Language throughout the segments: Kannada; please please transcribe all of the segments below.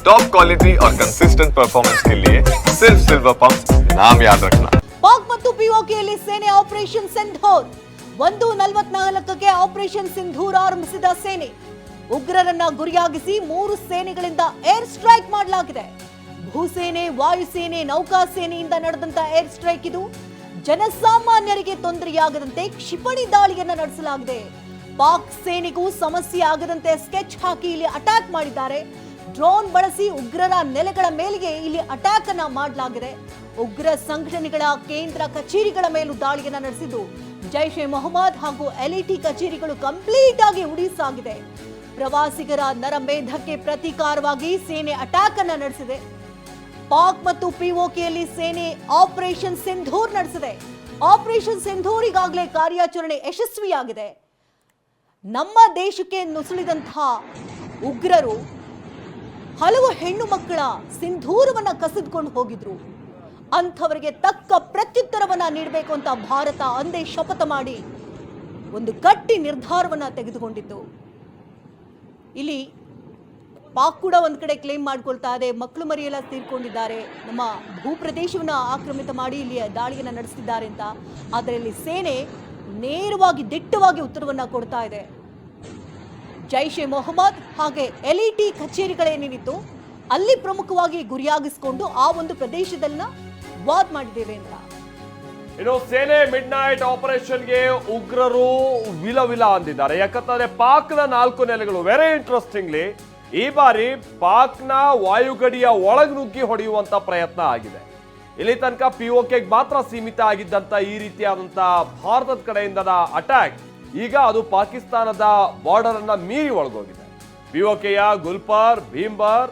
टॉप क्वालिटी और कंसिस्टेंट परफॉर्मेंस के लिए सिर्फ सिल्वर पंप नाम याद रखना ಪಾಕ್ ಮತ್ತು ಪಿಒಕೆಯಲ್ಲಿ ಸೇನೆ ಆಪರೇಷನ್ ಸಿಂಧೂರ್ ಒಂದು ನಲವತ್ನಾಲ್ಕಕ್ಕೆ ಆಪರೇಷನ್ ಸಿಂಧೂರ್ ಆರಂಭಿಸಿದ ಸೇನೆ ಉಗ್ರರನ್ನ ಗುರಿಯಾಗಿಸಿ ಮೂರು ಸೇನೆಗಳಿಂದ ಏರ್ ಸ್ಟ್ರೈಕ್ ಮಾಡಲಾಗಿದೆ ಭೂಸೇನೆ ವಾಯುಸೇನೆ ನೌಕಾಸೇನೆಯಿಂದ ನಡೆದಂತ ಏರ್ ಸ್ಟ್ರೈಕ್ ಇದು ಜನಸಾಮಾನ್ಯರಿಗೆ ತೊಂದರೆಯಾಗದಂತೆ ಕ್ಷಿಪಣಿ ದಾಳಿಯನ್ನ ನಡೆಸಲಾಗಿದೆ ಪಾಕ್ ಸೇನೆಗೂ ಸಮಸ್ಯೆ ಆಗದಂತೆ ಸ್ಕೆಚ್ ಹಾಕಿ ಇಲ್ಲಿ ಅಟ್ಯಾಕ್ ಮಾಡಿದ್ದಾರೆ ಡ್ರೋನ್ ಬಳಸಿ ಉಗ್ರರ ನೆಲೆಗಳ ಮೇಲೆಗೆ ಇಲ್ಲಿ ಅಟ್ಯಾಕ್ ಅನ್ನ ಮಾಡಲಾಗಿದೆ. ಉಗ್ರ ಸಂಘಟನೆಗಳ ಕೇಂದ್ರ ಕಚೇರಿಗಳ ಮೇಲೂ ದಾಳಿಯನ್ನ ನಡೆಸಿದ್ದು. ಜೈಷ್ ಎ ಮೊಹಮ್ಮದ್ ಹಾಗೂ ಎಲ್ಇಟಿ ಕಚೇರಿಗಳು ಕಂಪ್ಲೀಟ್ ಆಗಿ ಉಡಿಸಾಗಿದೆ. ಪ್ರವಾಸಿಗರ ನರಮೇಧಕ್ಕೆ ಪ್ರತೀಕಾರವಾಗಿ ಸೇನೆ ಅಟ್ಯಾಕ್ ಅನ್ನ ನಡೆಸಿದೆ. ಪಾಕ್ ಮತ್ತು ಪಿಒಕೆಯಲ್ಲಿ ಸೇನೆ ಆಪರೇಷನ್ ಸಿಂಧೂರ್ ನಡೆಸಿದೆ. ಆಪರೇಷನ್ ಸಿಂಧೂರ್ ಈಗಾಗಲೇ ಕಾರ್ಯಾಚರಣೆ ಯಶಸ್ವಿಯಾಗಿದೆ. ನಮ್ಮ ದೇಶಕ್ಕೆ ನುಸುಳಿದಂತಹ ಉಗ್ರರು ಹಲವು ಹೆಣ್ಣು ಮಕ್ಕಳ ಸಿಂಧೂರವನ್ನ ಕಸಿದುಕೊಂಡು ಹೋಗಿದ್ರು. ಅಂಥವರಿಗೆ ತಕ್ಕ ಪ್ರತ್ಯುತ್ತರವನ್ನ ನೀಡಬೇಕು ಅಂತ ಭಾರತ ಅಂದೇ ಶಪಥ ಮಾಡಿ ಒಂದು ಗಟ್ಟಿ ನಿರ್ಧಾರವನ್ನ ತೆಗೆದುಕೊಂಡಿತ್ತು. ಇಲ್ಲಿ ಪಾಕ್ ಕೂಡ ಒಂದ್ ಕಡೆ ಕ್ಲೇಮ್ ಮಾಡ್ಕೊಳ್ತಾ ಇದೆ, ಮಕ್ಕಳು ಮರಿಯೆಲ್ಲ ತೀರ್ಕೊಂಡಿದ್ದಾರೆ, ನಮ್ಮ ಭೂಪ್ರದೇಶವನ್ನು ಆಕ್ರಮಿತ ಮಾಡಿ ಇಲ್ಲಿ ದಾಳಿಯನ್ನ ನಡೆಸ್ತಿದ್ದಾರೆ ಅಂತ. ಆದರೆ ಇಲ್ಲಿ ಸೇನೆ ನೇರವಾಗಿ ದಿಟ್ಟವಾಗಿ ಉತ್ತರವನ್ನ ಕೊಡ್ತಾ ಇದೆ. ಜೈಷ್ ಮೊಹಮ್ಮದ್ ಹಾಗೆ ಎಲ್ಇಟಿ ಕಚೇರಿಗಳೇನೇನಿತ್ತು ಅಲ್ಲಿ ಪ್ರಮುಖವಾಗಿ ಗುರಿಯಾಗಿಸಿಕೊಂಡು ಆ ಒಂದು ಪ್ರದೇಶದನ್ನ ವಾದ್ ಮಾಡಿದ್ದೇವೆ ಅಂತ. ಇನ್ನು ಸೇನೆ ಮಿಡ್ ನೈಟ್ ಆಪರೇಷನ್ಗೆ ಉಗ್ರರು ವಿಲ ವಿಲ ಅಂದಿದ್ದಾರೆ. ಯಾಕಂತಂದ್ರೆ ಪಾಕ್ನ ನಾಲ್ಕು ನೆಲೆಗಳು ವೆರಿ ಇಂಟ್ರೆಸ್ಟಿಂಗ್ಲಿ ಈ ಬಾರಿ ಪಾಕ್ನ ವಾಯುಗಡಿಯ ಒಳಗೆ ನುಗ್ಗಿ ಹೊಡೆಯುವಂತ ಪ್ರಯತ್ನ ಆಗಿದೆ. ಇಲ್ಲಿ ತನಕ ಪಿ ಮಾತ್ರ ಸೀಮಿತ ಆಗಿದ್ದಂತ ಈ ರೀತಿಯಾದಂತಹ ಭಾರತದ ಕಡೆಯಿಂದ ಅಟ್ಯಾಕ್ ಈಗ ಅದು ಪಾಕಿಸ್ತಾನದ ಬಾರ್ಡರ್ ಅನ್ನ ಮೀರಿ ಒಳಗೋಗಿದೆ. ಪಿಒಕೆಯ ಗುಲ್ಪಾರ್ ಭೀಂಬಾರ್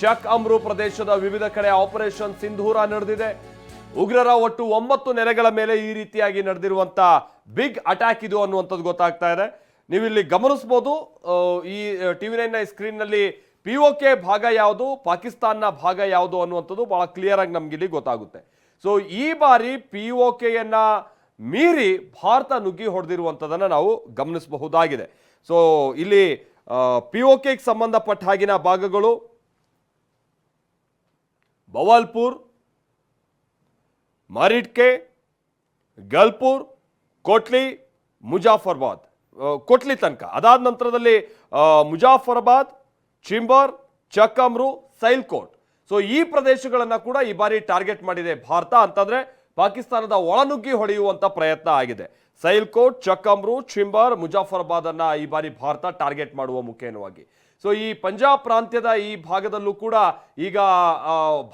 ಚಕ್ ಅಮ್ರು ಪ್ರದೇಶದ ವಿವಿಧ ಕಡೆ ಆಪರೇಷನ್ ಸಿಂಧೂರ ನಡೆದಿದೆ. ಉಗ್ರರ ಒಟ್ಟು ಒಂಬತ್ತು ನೆಲೆಗಳ ಮೇಲೆ ಈ ರೀತಿಯಾಗಿ ನಡೆದಿರುವಂತ ಬಿಗ್ ಅಟ್ಯಾಕ್ ಇದು ಅನ್ನುವಂಥದ್ದು ಗೊತ್ತಾಗ್ತಾ ಇದೆ. ನೀವಿಲ್ಲಿ ಗಮನಿಸಬಹುದು ಈ ಟಿವಿ ನೈನ್ ಸ್ಕ್ರೀನ್ನಲ್ಲಿ ಪಿ ಕೆ ಭಾಗ ಯಾವುದು ಪಾಕಿಸ್ತಾನ ಭಾಗ ಯಾವುದು ಅನ್ನುವಂಥದ್ದು ಬಹಳ ಕ್ಲಿಯರ್ ಆಗಿ ನಮ್ಗೆ ಇಲ್ಲಿ ಗೊತ್ತಾಗುತ್ತೆ. ಸೊ ಈ ಬಾರಿ ಪಿ ಕೆಯನ್ನ ಮೀರಿ ಭಾರತ ನುಗ್ಗಿ ಹೊಡೆದಿರುವಂಥದ್ದನ್ನು ನಾವು ಗಮನಿಸಬಹುದಾಗಿದೆ. ಸೊ ಇಲ್ಲಿ ಪಿ ಕೆಗೆ ಸಂಬಂಧಪಟ್ಟ ಹಾಗಿನ ಭಾಗಗಳು ಬವಾಲ್ಪುರ್ ಮಾರಿಡ್ಕೆ ಗಲ್ಪುರ್ ಕೋಟ್ಲಿ ಮುಜಾಫರ್ಬಾದ್ ಕೋಟ್ಲಿ ತನಕ. ಅದಾದ ನಂತರದಲ್ಲಿ ಮುಜಾಫರ್ಬಾದ್ ಚಿಂಬರ್ ಚಕ್ಕಮ್ರು ಸೈಲ್ಕೋಟ್ ಸೊ ಈ ಪ್ರದೇಶಗಳನ್ನು ಕೂಡ ಈ ಬಾರಿ ಟಾರ್ಗೆಟ್ ಮಾಡಿದೆ ಭಾರತ ಅಂತಂದ್ರೆ ಪಾಕಿಸ್ತಾನದ ಒಳನುಗ್ಗಿ ಹೊಡೆಯುವಂತ ಪ್ರಯತ್ನ ಆಗಿದೆ. ಸೈಲ್ಕೋಟ್ ಚಕ್ಕಮ್ರು ಚಿಂಬರ್ ಮುಜಾಫರ್ಬಾದ್ ಅನ್ನ ಈ ಬಾರಿ ಭಾರತ ಟಾರ್ಗೆಟ್ ಮಾಡುವ ಮುಖೇನವಾಗಿ. ಸೊ ಈ ಪಂಜಾಬ್ ಪ್ರಾಂತ್ಯದ ಈ ಭಾಗದಲ್ಲೂ ಕೂಡ ಈಗ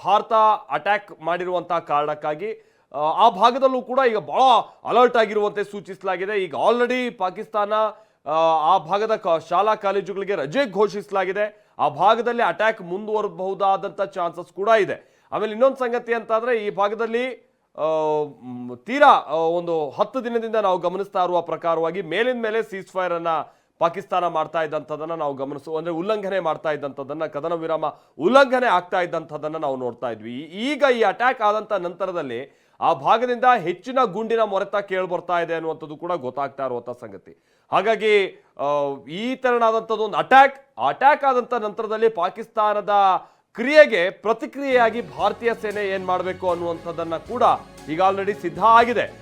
ಭಾರತ ಅಟ್ಯಾಕ್ ಮಾಡಿರುವಂತಹ ಕಾರಣಕ್ಕಾಗಿ ಆ, ಭಾಗದಲ್ಲೂ ಕೂಡ ಈಗ ಬಹಳ ಅಲರ್ಟ್ ಆಗಿರುವಂತೆ ಸೂಚಿಸಲಾಗಿದೆ. ಈಗ ಆಲ್ರೆಡಿ ಪಾಕಿಸ್ತಾನ ಆ, ಭಾಗದ ಶಾಲಾ ಕಾಲೇಜುಗಳಿಗೆ ರಜೆ ಘೋಷಿಸಲಾಗಿದೆ. ಆ ಭಾಗದಲ್ಲಿ ಅಟ್ಯಾಕ್ ಮುಂದುವರಬಹುದಾದಂಥ ಚಾನ್ಸಸ್ ಕೂಡ ಇದೆ. ಆಮೇಲೆ ಇನ್ನೊಂದು ಸಂಗತಿ ಅಂತಂದ್ರೆ ಈ ಭಾಗದಲ್ಲಿ ತೀರಾ ಒಂದು ಹತ್ತು ದಿನದಿಂದ ನಾವು ಗಮನಿಸ್ತಾ ಇರುವ ಪ್ರಕಾರವಾಗಿ ಮೇಲಿನ ಮೇಲೆ ಸೀಸ್ ಫೈರ್ ಅನ್ನ ಪಾಕಿಸ್ತಾನ ಮಾಡ್ತಾ ಇದ್ದಂಥದ್ದನ್ನು ನಾವು ಗಮನಿಸು ಅಂದ್ರೆ ಉಲ್ಲಂಘನೆ ಮಾಡ್ತಾ ಇದ್ದಂಥದ್ದನ್ನು, ಕದನ ವಿರಾಮ ಉಲ್ಲಂಘನೆ ಆಗ್ತಾ ಇದ್ದಂಥದ್ದನ್ನು ನಾವು ನೋಡ್ತಾ ಇದ್ವಿ. ಈಗ ಈ ಅಟ್ಯಾಕ್ ಆದಂತ ನಂತರದಲ್ಲಿ ಆ ಭಾಗದಿಂದ ಹೆಚ್ಚಿನ ಗುಂಡಿನ ಮೊರೆತ ಕೇಳ್ಬರ್ತಾ ಇದೆ ಅನ್ನುವಂಥದ್ದು ಕೂಡ ಗೊತ್ತಾಗ್ತಾ ಇರುವಂಥ ಸಂಗತಿ. ಹಾಗಾಗಿ ಈ ತೆರನಾದಂಥದ್ದು ಒಂದು ಅಟ್ಯಾಕ್ ಅಟ್ಯಾಕ್ ಆದಂತ ನಂತರದಲ್ಲಿ ಪಾಕಿಸ್ತಾನದ ಕ್ರಿಯೆಗೆ ಪ್ರತಿಕ್ರಿಯೆಯಾಗಿ ಭಾರತೀಯ ಸೇನೆ ಏನ್ ಮಾಡಬೇಕು ಅನ್ನುವಂಥದ್ದನ್ನ ಕೂಡ ಈಗ ಆಲ್ರೆಡಿ ಸಿದ್ಧ ಆಗಿದೆ.